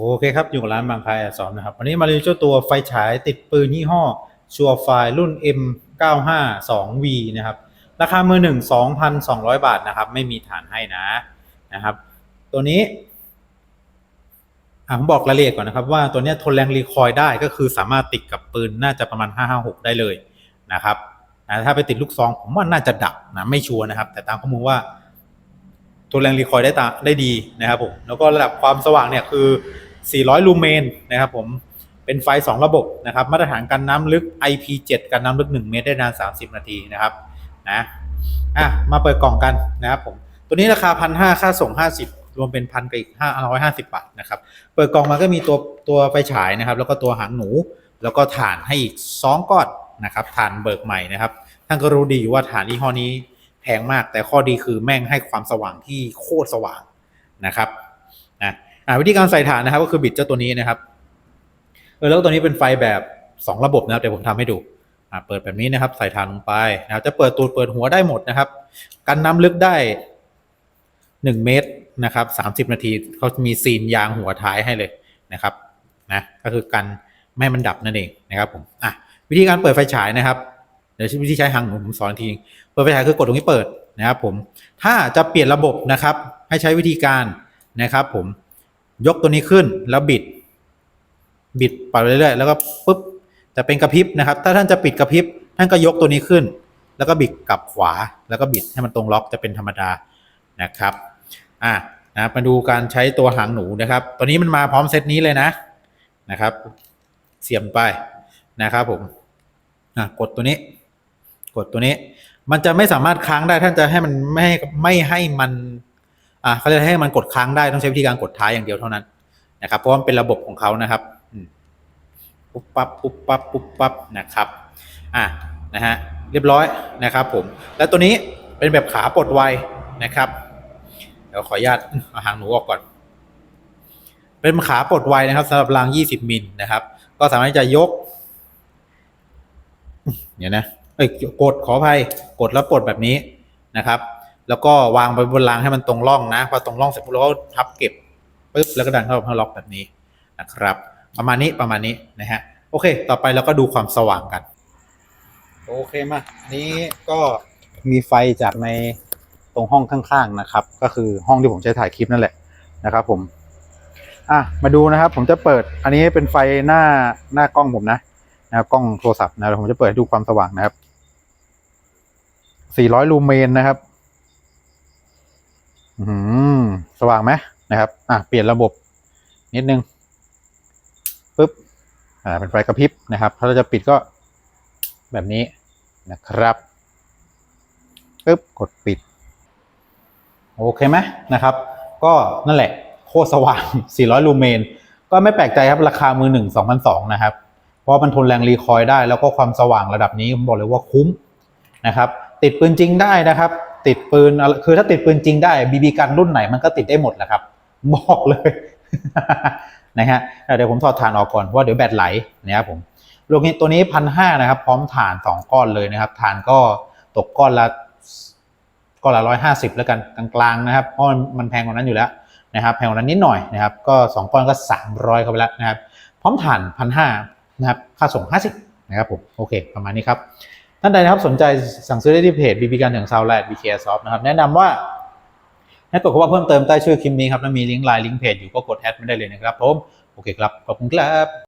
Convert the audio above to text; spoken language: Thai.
โอเคครับ อยู่กับร้านบางพายอักษรนะครับ วันนี้มารีวิวเจ้าตัวไฟฉายติดปืนยี่ห้อชัวไฟรุ่น M952V นะครับ ราคามือหนึ่ง2,200 บาทนะครับ ไม่มีฐานให้นะนะครับ ตัวนี้ผมบอกรายละเอียดก่อนนะครับ ว่าตัวนี้ทนแรงรีคอยได้ก็คือสามารถติดกับปืนน่าจะประมาณ 556 ได้เลยนะครับนะถ้าไปติดลูกซองผมว่าน่าจะดับนะไม่ชัวร์นะครับ แต่ตามข้อมูลว่าทนแรงรีคอยได้ตาได้ดีนะครับผมแล้วก็ระดับความสว่างเนี่ยคือ 400 ลูเมนนะครับผมเป็นไฟ 2 ระบบนะครับ มาตรฐานกันน้ำลึก IP7 กันน้ำลึก 1 เมตรได้นาน 30 นาทีนะครับนะอะมาเปิดกล่องกันนะครับผมตัวนี้ราคา1,500ค่าส่ง 50 รวมเป็นพันกับอีก550บาทนะครับ เปิดกล่องมาก็มีตัวตัวไฟฉายนะครับ แล้วก็ตัวหางหนู แล้วก็ฐานให้อีก2ก้อนนะครับฐานเบิกใหม่นะครับท่านก็รู้ดีอยู่ว่าฐานยี่ห้อนี้แพงมาก แต่ข้อดีคือแม่งให้ความสว่างที่โคตรสว่างนะครับ อ่าวิธีการใส่ฐานนะครับ ก็คือบิดเจ้าตัวนี้นะครับเออแล้วตัวนี้เป็นไฟแบบ 2 ระบบนะครับเดี๋ยวผมทำให้ดูอ่าเปิดแบบนี้นะครับ ใส่ฐานลงไปนะครับ จะเปิดตูดเปิดหัวได้หมดนะครับ กันน้ำลึกได้ 1 เมตรนะครับ 30 นาทีเขามีซีนยางหัวท้ายให้เลยนะครับนะก็คือกันไม่มันดับนั่นเองนะครับผมอะวิธีการเปิดไฟฉายนะครับเดี๋ยววิธีใช้หางผมสอนทีเปิดไฟฉายคือกดตรงนี้เปิดนะครับผมถ้าจะเปลี่ยนระบบนะครับ ให้ใช้วิธีการนะครับผม ยกตัวนี้ขึ้นแล้วบิด บิดไปเรื่อยๆแล้วก็ปุ๊บจะเป็นกระพริบนะครับ ถ้าท่านจะปิดกระพริบท่านก็ยกตัวนี้ขึ้น แล้วก็บิดกลับขวา แล้วก็บิดให้มันตรงล็อกจะเป็นธรรมดานะครับอะนะมาดูการใช้ตัวหางหนูนะครับ ตัวนี้มันมาพร้อมเซตนี้เลยนะนะครับ เสียบไปนะครับผมอะกดตัวนี้ กดตัวนี้ มันจะไม่สามารถค้างได้ท่านจะให้มันไม่ไม่ให้มัน อ่าเขาจะให้มันกดค้างได้ต้องใช้วิธีการกดท้ายอย่างเดียวเท่านั้นนะครับเพราะว่ามันเป็นระบบของเขานะครับปุ๊บปั๊บปุ๊บปั๊บปุ๊บปั๊บนะครับอ่านะฮะเรียบร้อยนะครับผมแล้วตัวนี้เป็นแบบขาปลดไวนะครับเดี๋ยวขออนุญาตเอาหางหนูออกก่อน เป็นขาปลดไวนะครับสำหรับราง 20 มิลนะครับ ก็สามารถจะยกเดี๋ยวนะเอ้ยกดขออภัยกดแล้วปลดแบบนี้นะครับ แล้วก็วางไปบนรางให้มันตรงร่องนะพอตรงร่องเสร็จปุ๊บเราก็พับเก็บปึ๊บแล้วก็ดันเข้าเข้าล็อกแบบนี้นะครับ ประมาณนี้ประมาณนี้นะฮะโอเค ต่อไปเราก็ดูความสว่างกัน โอเคมาอันนี้ก็มีไฟจากในตรงห้องข้างๆนะครับ ก็คือห้องที่ผมใช้ถ่ายคลิปนั่นแหละนะครับ ผมอะมาดูนะครับ ผมจะเปิด อันนี้เป็นไฟหน้าหน้ากล้องผมนะนะครับกล้องโทรศัพท์นะเดี๋ยวผมจะเปิดให้ดูความสว่างนะครับ 400 ลูเมนนะครับ สว่างไหมนะครับ อะเปลี่ยนระบบนิดนึงปึ๊บอ่าเป็นไฟกระพริบนะครับ ถ้าเราจะปิดก็แบบนี้นะครับปึ๊บกดปิด โอเคไหมนะครับ ก็นั่นแหละโคตรสว่าง 400 ลูเมน ก็ไม่แปลกใจครับราคามือหนึ่ง2,200นะครับ เพราะมันทนแรงรีคอยล์ได้ แล้วก็ความสว่างระดับนี้ผมบอกเลยว่าคุ้มนะครับ ติดปืนจริงได้นะครับ ติดปืนคือถ้าติดปืนจริงได้บีบีกันรุ่นไหนมันก็ติดได้หมดแหละครับ บอกเลยนะฮะเดี๋ยวผมถอดฐานออกก่อนเพราะว่าเดี๋ยวแบตไหลนะครับผมรวมนี้ตัวนี้พันห้านะครับ พร้อมฐานสองก้อนเลยนะครับฐานก็ตกก้อนละก้อนละร้อยห้าสิบแล้วกันกลางๆนะครับเพราะมันแพงกว่านั้นอยู่แล้วนะครับแพงกว่านั้นนิดหน่อยนะครับ ก็สองก้อนก็สามร้อยเข้าไปแล้วนะครับ พร้อมฐานพันห้านะครับ ค่าส่ง 50 นะครับผม โอเค ประมาณนี้ครับ ท่านใดนะครับสนใจสั่งซื้อได้ที่เพจบีบีการถึงซาวแลดบีเคซอฟนะครับแนะนำว่าให้กดคำว่าเพิ่มเติมใต้ชื่อคลิปนี้ครับแล้วมีลิงก์ไลน์ลิงก์เพจอยู่ก็กดแอดไม่ได้เลยนะครับผมโอเคครับขอบคุณครับ